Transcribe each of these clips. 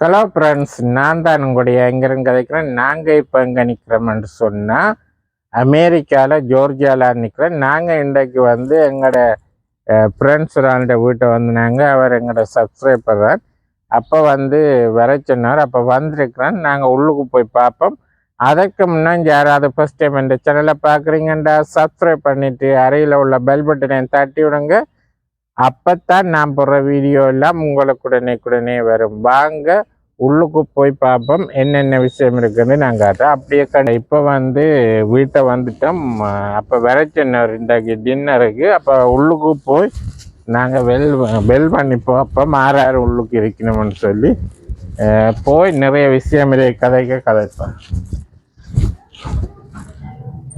Hello friends நான் தான் உங்களுடைய எங்கிருந்து கதைக்கிறேன்? நாங்கள் இப்போ எங்கே நிற்கிறோம்னு சொன்னால் அமெரிக்காவில் ஜோர்ஜியாவில் நிற்கிறோம் நாங்கள் இன்றைக்கு வந்து எங்களோட ஃப்ரெண்ட்ஸ் ஒரு வீட்டை வந்து அவர் எங்களோட சப்ஸ்கிரைபர் தான். அப்போ வந்து வர சொன்னார். அப்போ வந்திருக்கிறேன் நாங்கள் உள்ளுக்கு போய் பார்ப்போம். அதற்கு முன்னாடி யாராவது ஃபஸ்ட் டைம் இந்த சேனலை பார்க்குறீங்கண்டா சப்ஸ்கிரைப் பண்ணிவிட்டு அறையில் உள்ள பெல் பட்டனை தட்டி விடுங்க அப்பத்தான் நான் போடுற வீடியோ எல்லாம் உங்களுக்கு உடனே உடனே வரும். வாங்க உள்ளுக்கு போய் பார்ப்போம். என்னென்ன விஷயம் இருக்குன்னு நான் காட்டுறேன். அப்படியே கடை. இப்போ வந்து வீட்டை வந்துட்டோம். அப்போ வர சொன்னார் இன்றைக்கு டின்னருக்கு அப்போ உள்ளுக்கு போய் நாங்கள் வெல் வெல் பண்ணி பார்ப்போம். ஆறாறு உள்ளுக்கு இருக்கணும்னு சொல்லி. போய் நிறைய விஷயம் கதைக்க கதைப்பேன்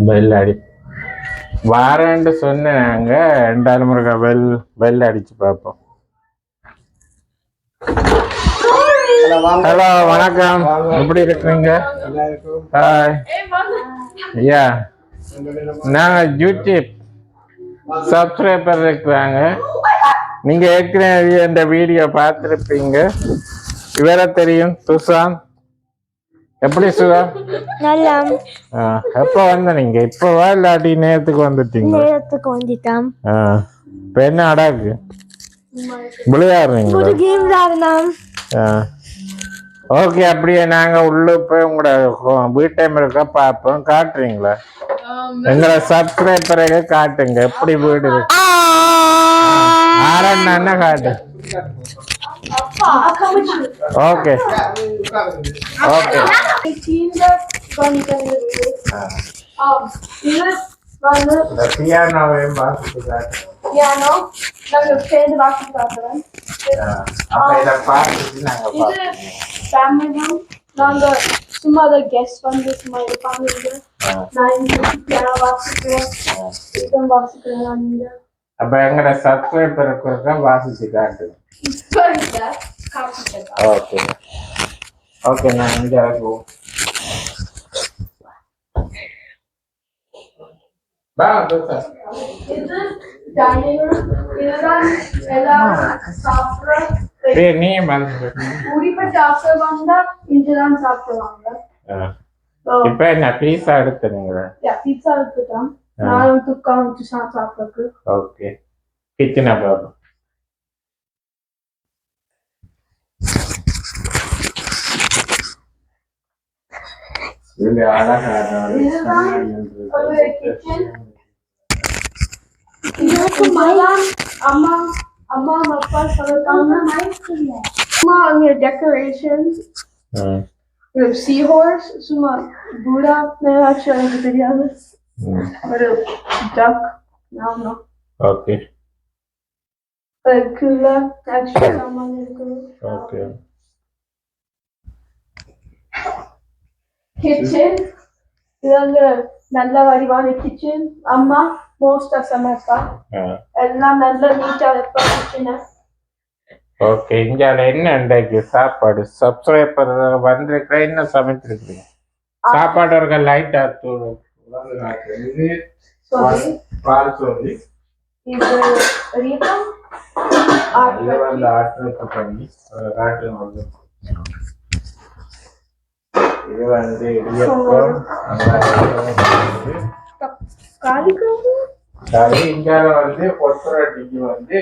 பெல் அடி வாரேன்ட்டு சொன்னாங்க ரெண்டாவது முருகா பெல் பெல் அடிச்சு பார்ப்போம். ஹலோ வணக்கம். எப்படி இருக்கிறீங்க? ஹாய் ஐயா நாங்கள் யூடியூப் சப்ஸ்கிரைபர் இருக்கிறாங்க. நீங்கள் ஏற்கனவே இந்த வீடியோ பார்த்துருப்பீங்க. இவரை தெரியும். சுசாந்த் எப்படி சுதா? நல்லா. ஆ, எப்போ வந்த நீங்க? இப்போவா இல்லாட்டி நேரத்துக்கு வந்துட்டீங்க நேரத்துக்கு வந்துட்டான் ஆ இப்போ என்ன அடாக்கு? விளையாடுறீங்களா? ஒரு கேம் விளையாடலாம் ஓகே அப்படியே நாங்க உள்ள போய் உங்களோட வீட்டை இருக்க பார்ப்போம். காட்டுறீங்களா? எங்களை சப்ஸ்கிரைபரை காட்டுங்க. எப்படி வீடு ஆரண்ணா காட்டு? ஓகே ஓகே இந்த பியானோவையும் வாசித்து காட்டு அப்ப இதை பார்த்துட்டு நாங்க பார்ப்போம் நாங்க சும்மா அதை கெஸ்ட் வந்து சும்மா இருப்பாங்க இங்க. நான் இங்க piano வாசிக்கிறேன் இதம் வாசிக்கிறேன் நான் இங்க அப்ப எங்களோட சப்ஸ்கிரைபருக்கு வாசிச்சு காட்டு இப்ப இல்ல காமிச்சிட்டேன் ஓகே ஓகே நான் இங்க நீ சாப்பிடுவாங்க. இப்ப என்ன பீஸா எடுத்துனீங்களா பீட்சா எடுத்துட்டோம் நான் துக்கா வச்சு சாப்பிட்றதுக்கு ஓகே கிச்சனை பார்ப்போம் இது அழகான ஒரு இதுதான் கண்ணாடி ஒன்று ஒரு இருக்கு. kitchen. இதுக்கு மலாம் அம்மா அம்மா அப்பா சொல்லிருக்காங்க அம்மா அங்க டெக்கரேஷன்ஸ் ம், ஒரு சீ ஹார்ஸ் சும்மா பூரா ஆக்சுவலி எனக்கு தெரியாது ம். ஒரு டக் நான் ஓகே கீழே ஆக்சுவலி சாமான் இருக்குது ஓகே கிச்சன் இது வந்து நல்ல வடிவான கிச்சன் அம்மா மோஸ்டா சமைப்பா எல்லாம் நல்ல நீட்டா வைப்பா கிச்சனை ஓகே இங்க என்ன இன்றைக்கு சாப்பாடு சப்ஸ்கிரைபர் வந்திருக்கிற என்ன சமைச்சிருக்கீங்க சாப்பாடு இருக்க லைட்டா தூள் இது சொல்லி பால் சொல்லி இது ரீதம் இது வந்து ஆட்டுக்கு பண்ணி அதை காட்டு வந்து இது வந்து இடியப்பம் அது காலிக்கிறது சரி இந்தியால வந்து கொத்துராட்டிக்கு வந்து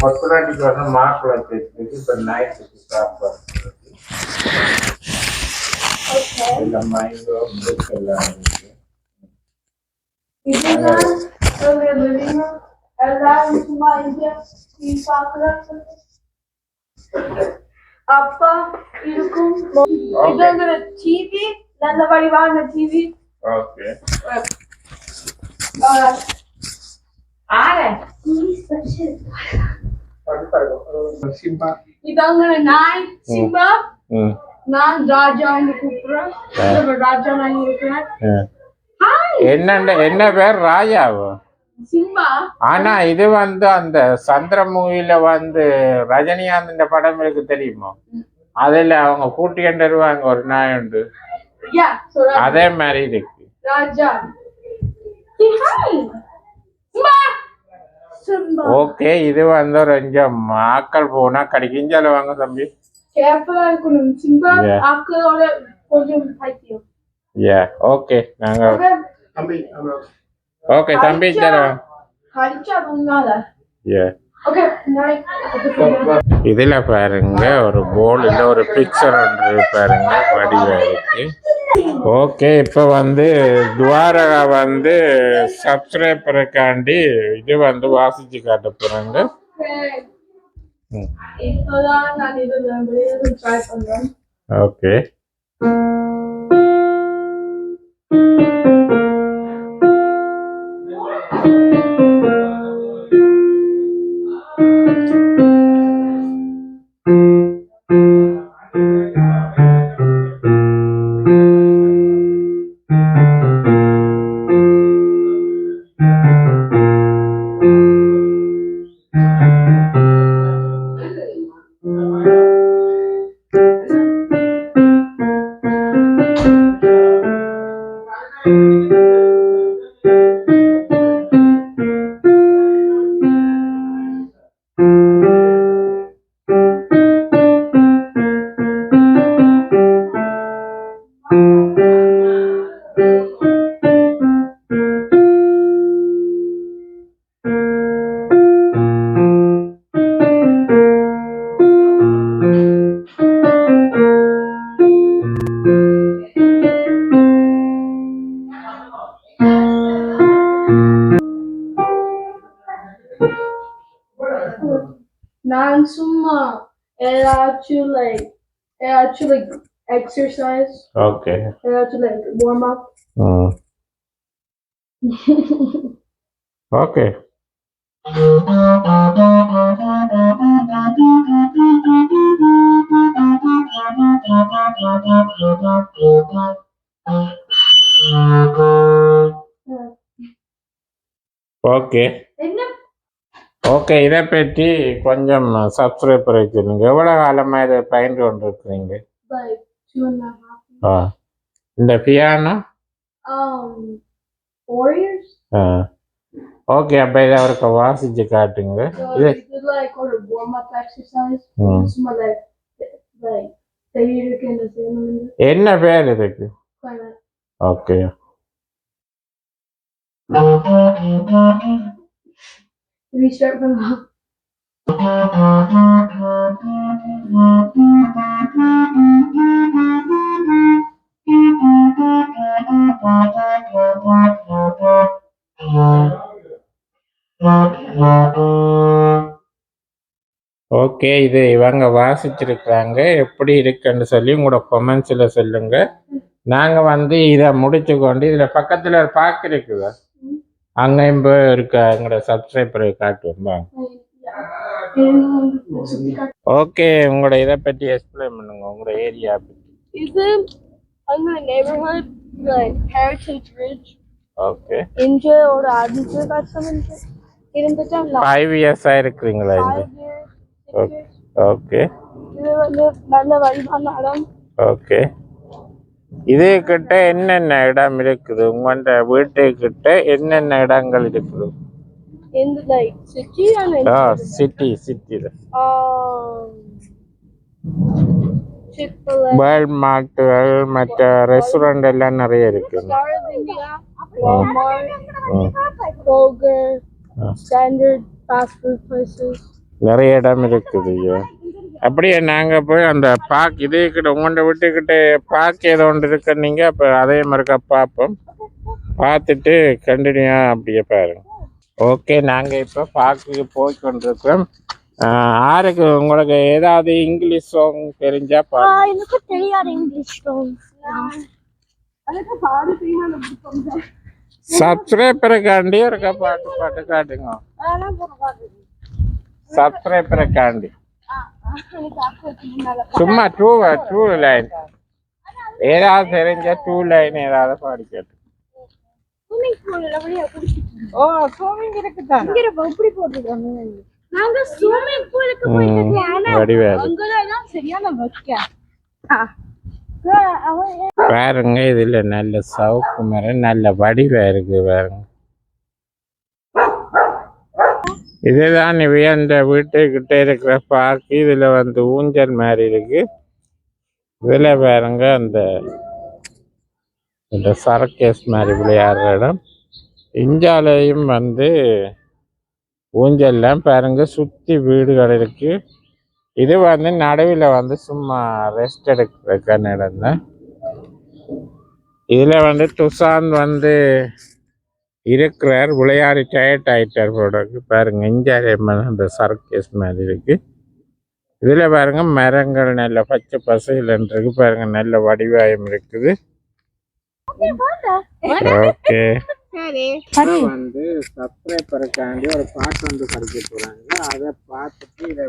கொத்துராட்டிக்கு வந்து மாப்பிள்ளை வச்சிருக்கு இப்ப நைட்டுக்கு சாப்பிடுறது ஓகே இந்த மைங்கோ பிரிக் எல்லாம் இருக்கு இதுதான் ஒரு living room. எல்லாரும் சும்மா இங்க டிவி பார்க்கறாங்க. அப்பா இருக்கும் இது ஒரு டிவி நல்ல வடிவான டிவி ஓகே இதாங்க நாய் சிம்பா ம் நான் ராஜான்னு கூப்பிடுறேன். இது ராஜா நான் இருக்கிறேன் ம். ஹாய் என்னண்ட என்ன பேர்? ராஜாவா? ஆனா இது வந்து அந்த சந்திர மூவில வந்து ரஜினிகாந்த் படம் இருக்கு தெரியுமா? அதுல அவங்க கூட்டிட்டு வருவாங்க ஒரு நாய் உண்டு. அதே மாதிரி இருக்கு. ஓகே இது வந்து கொஞ்சம் ஆக்கள் போனா கிடைக்கும் வாங்க தம்பி. கேர்ஃபுல்லா இருக்கணும். சிம்பா. ஆக்களோட கொஞ்சம் பைத்தியம் யா ஓகே நாங்க ஓகே தம்பி தரோம் கடிச்சா உன்னால யா இதுல பாருங்க ஒரு போல் இல்ல ஒரு பிக்சர் ஒன்று பாருங்க வடிவா இருக்கு ஓகே இப்போ வந்து துவாரகா வந்து சப்ஸ்கிரைபருக்காண்டி இது வந்து வாசிச்சு காட்ட போறாங்க. ம். நான் இது வெளியே ட்ரை பண்றேன் ஓகே நான் சும்மா ஏதாச்சும் like ஏதாச்சும் like exercise ஓகே ஏதாச்சும் like warm up. Hmm okay okay என்ன ஓகே இதை பற்றி கொஞ்சம் சப்ஸ்கிரைபர் வச்சுருங்க. எவ்வளோ காலமாக இதை பயின்று கொண்டிருக்கிறீங்க? ஆ. இந்த பியானோ um ஆ. ஓகே அப்போ இதை அவருக்கு வாசிச்சு காட்டுங்க. இது என்ன பேர் இதுக்கு? ஓகே. Restart from ஓகே இது இவங்க வாசிச்சிருக்கிறாங்க. எப்படி இருக்குன்னு சொல்லி உங்களோட கொமெண்ட்ஸில் சொல்லுங்க. நாங்கள் வந்து இதை முடிச்சு கொண்டு இதில் பக்கத்தில் ஒரு பார்க் இருக்குதா. அங்கேயும் போய் இருக்க எங்களோட சப்ஸ்கிரைபரை காட்டுவோம் வாங்க ஓகே உங்களோட இதை பற்றி எக்ஸ்பிளைன் பண்ணுங்க உங்களோட ஏரியா பற்றி இது அங்க neighborhood like heritage ridge? Okay இங்க ஒரு அஞ்சு வருஷம் இருந்துட்டு ஃபைவ் இயர்ஸாக இருக்கிறீங்களா Okay. years. ஓகே இது வந்து நல்ல வழிபான இடம் ஓகே இது கிட்ட என்னென்ன இடம் இருக்குது? உங்களோட வீட்டுக்கிட்ட என்னென்ன இடங்கள் இருக்குது? like city and ah city Chick-fil-A. World மார்ட்டுகள் மற்ற ரெஸ்டாரண்ட் எல்லாம் நிறைய இருக்குது Star of India Walmart ம். Kroger ஆ. standard fast food places. நிறைய இடம் இருக்குது ஐயா. அப்படியே நாங்கள் போய் அந்த பார்க் இதே கிட்ட உங்கள்கிட்ட வீட்டுக்கிட்ட பார்க் ஏதோ ஒன்று இருக்குன்னீங்க அப்போ அதே மாதிரிக்கா பார்ப்போம். பார்த்துட்டு கண்டினியூவாக அப்படியே பாருங்க. ஓகே நாங்கள் இப்போ பார்க்குக்கு போய் கொண்டிருக்கிறோம். ஆஹ் யாருக்கு உங்களுக்கு ஏதாவது இங்கிலீஷ் சாங் தெரிஞ்சா பாருங்க. எனக்கு தெரியாது இங்கிலீஷ் செய்யணும் சப்ஸ்கிரைபருக்காண்டி இருக்க பாட்டு பாட்டு காட்டுங்க. சப்ஸ்கிரைபருக்காண்டி. சும்மா டூ டூ லைன் ஏதாவது தெரிஞ்ச டூ லைன் ஏதாவது பாடி கேட்டு ஓ சோமிங் இருக்குதான் எப்படி போட்டுருக்காங்க. நாங்க ஸ்விம்மிங் பூலுக்கு வடிவேறு அங்கதான் சரியான வைக்க பாருங்க இதுல நல்ல சவுக்கு மரம் நல்ல வடிவா இருக்கு பாருங்க. இதுதான் இவைய அந்த வீட்டுக்கிட்ட இருக்கிற பார்க் இதுல வந்து ஊஞ்சல் மாதிரி இருக்கு. இதுல பாருங்க அந்த இந்த சரக்கேஸ் மாதிரி விளையாடுற இடம். இஞ்சாலையும் வந்து ஊஞ்சல்லாம் பாருங்க சுத்தி வீடுகள் இருக்கு. இது வந்து நடுவில் வந்து சும்மா ரெஸ்ட் எடுக்கிறதுக்கான இடம் தான். இதுல வந்து துசான் வந்து இருக்கிறார் விளையாடி டயர்ட் ஆயிட்டார் போல இருக்கு பாருங்க இஞ்சாலே அந்த சர்க்கஸ் மாதிரி இருக்கு. இதுல பாருங்க மரங்கள் நல்ல பச்சை பசையில் இருக்கு. பாருங்க நல்ல வடிவாயம் இருக்குது. ஓகே. வந்து சப்ஸ்கிரைபருக்காண்டி ஒரு பாட்டு வந்து படிக்க போறாங்க. அதை பார்த்துட்டு இதை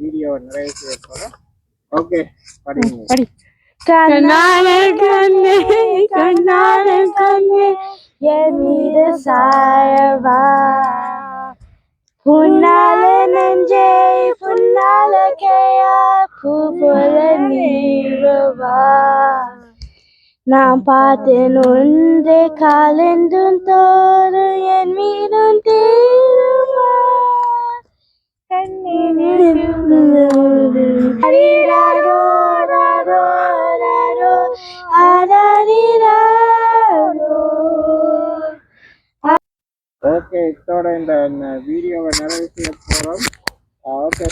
வீடியோ நிறைய செய்ய போறோம். ஓகே படிங்க. கண்ணான கண்ணே கண்ணான கண்ணே. என் மீது சாயவா புன்னால நெஞ்சே புன்னால கேயா பூ போல நீவா நான் பார்த்தேன் உந்தே காலெந்தும் தோறு என் மீதும் தீருமா கண்ணீரோ ஓகே இதோட இந்த வீடியோவை நிறைவு செய்ய போகிறோம் ஓகே